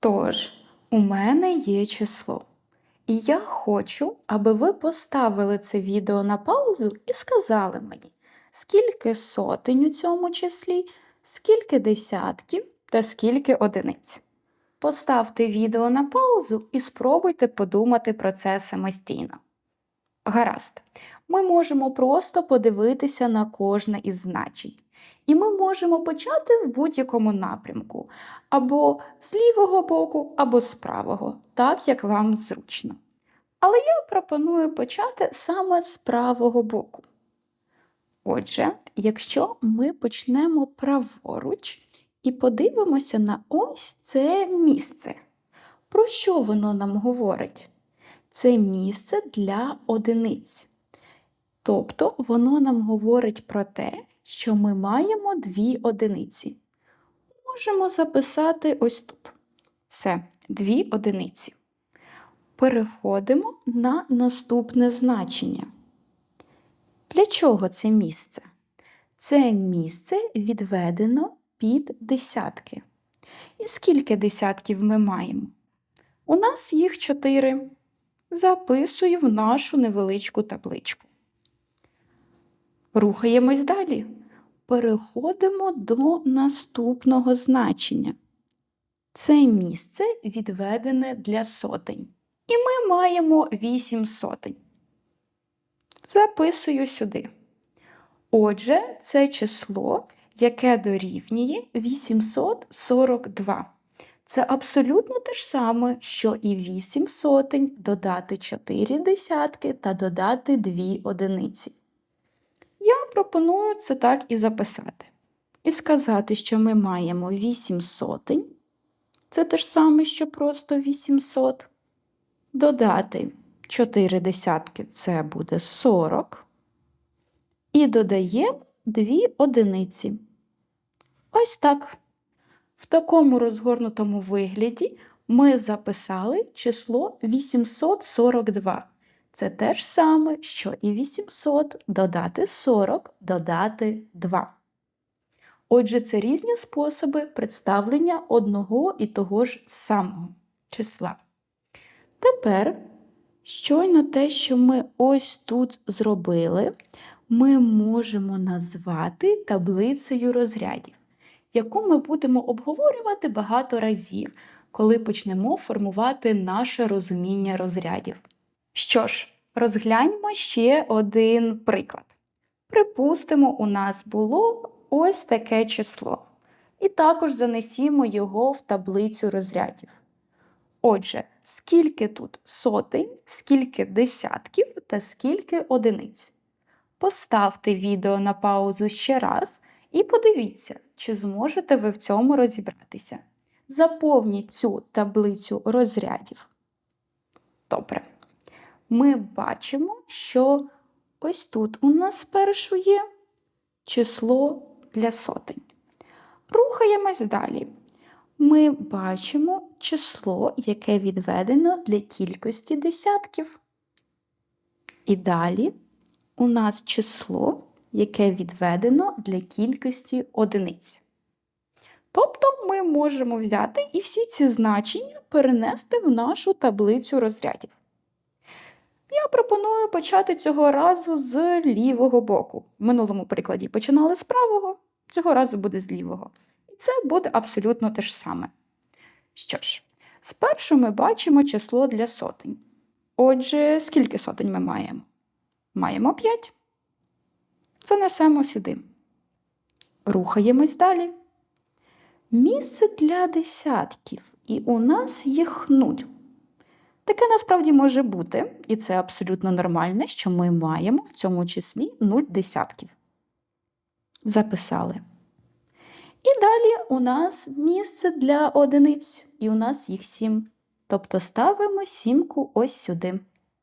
Тож, у мене є число. І я хочу, аби ви поставили це відео на паузу і сказали мені, скільки сотень у цьому числі, скільки десятків та скільки одиниць. Поставте відео на паузу і спробуйте подумати про це самостійно. Гаразд, ми можемо просто подивитися на кожне із значень. І ми можемо почати в будь-якому напрямку, або з лівого боку, або з правого, так як вам зручно. Але я пропоную почати саме з правого боку. Отже, якщо ми почнемо праворуч і подивимося на ось це місце, про що воно нам говорить? Це місце для одиниць. Тобто воно нам говорить про те, що ми маємо дві одиниці. Можемо записати ось тут. Все, дві одиниці. Переходимо на наступне значення. Для чого це місце? Це місце відведено під десятки. І скільки десятків ми маємо? У нас їх чотири. Записую в нашу невеличку табличку. Рухаємось далі. Переходимо до наступного значення. Це місце відведене для сотень. І ми маємо 8 сотень. Записую сюди. Отже, це число, яке дорівнює 842. Це абсолютно те ж саме, що і 8 сотень додати 4 десятки та додати 2 одиниці. Пропоную це так і записати. І сказати, що ми маємо 8 сотень. Це те ж саме, що просто 800. Додати 4 десятки це буде 40. І додаємо 2 одиниці. Ось так. В такому розгорнутому вигляді ми записали число 842. Це те ж саме, що і 800 додати 40, додати 2. Отже, це різні способи представлення одного і того ж самого числа. Тепер, щойно те, що ми ось тут зробили, ми можемо назвати таблицею розрядів, яку ми будемо обговорювати багато разів, коли почнемо формувати наше розуміння розрядів. Що ж, розгляньмо ще один приклад. Припустимо, у нас було ось таке число. І також занесімо його в таблицю розрядів. Отже, скільки тут сотень, скільки десятків та скільки одиниць. Поставте відео на паузу ще раз і подивіться, чи зможете ви в цьому розібратися. Заповніть цю таблицю розрядів. Добре. Ми бачимо, що ось тут у нас спершу є число для сотень. Рухаємось далі. Ми бачимо число, яке відведено для кількості десятків. І далі у нас число, яке відведено для кількості одиниць. Тобто ми можемо взяти і всі ці значення перенести в нашу таблицю розрядів. Я пропоную почати цього разу з лівого боку. В минулому прикладі починали з правого, цього разу буде з лівого. І це буде абсолютно те ж саме. Що ж, спершу ми бачимо число для сотень. Отже, скільки сотень ми маємо? Маємо 5. Занесемо сюди. Рухаємось далі. Місце для десятків. І у нас їх нуль. Таке насправді може бути, і це абсолютно нормальне, що ми маємо в цьому числі 0 десятків. Записали. І далі у нас місце для одиниць, і у нас їх 7. Тобто ставимо сімку ось сюди.